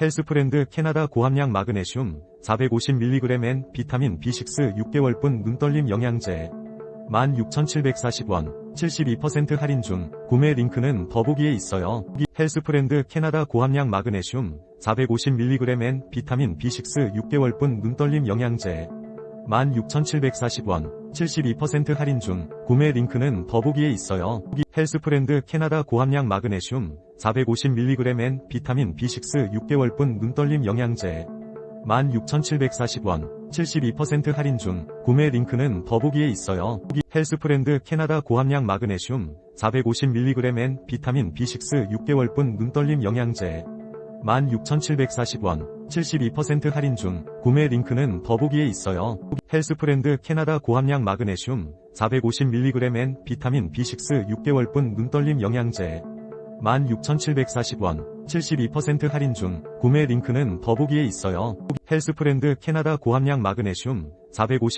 헬스프렌드 캐나다 고함량 마그네슘 450mg엔 비타민 B6 6개월분 눈떨림 영양제 16,740원 72% 할인 중 구매 링크는 더보기에 있어요. 헬스프렌드 캐나다 고함량 마그네슘 450mg엔 비타민 B6 6개월분 눈떨림 영양제 16,740원 72% 할인 중 구매 링크는 더보기에 있어요. 헬스프렌드 캐나다 고함량 마그네슘 450mg엔 비타민 B6 6개월분 눈떨림 영양제 16,740원 72% 할인 중 구매 링크는 더보기에 있어요. 헬스프렌드 캐나다 고함량 마그네슘 450mg엔 비타민 B6 6개월분 눈떨림 영양제 16,740원 72% 할인 중 구매 링크는 더보기에 있어요. 헬스프렌드 캐나다 고함량 마그네슘 450mg엔 비타민 B6 6개월분 눈떨림 영양제 16,740원 72% 할인 중 구매 링크는 더보기에 있어요. 헬스프렌드 캐나다 고함량 마그네슘 450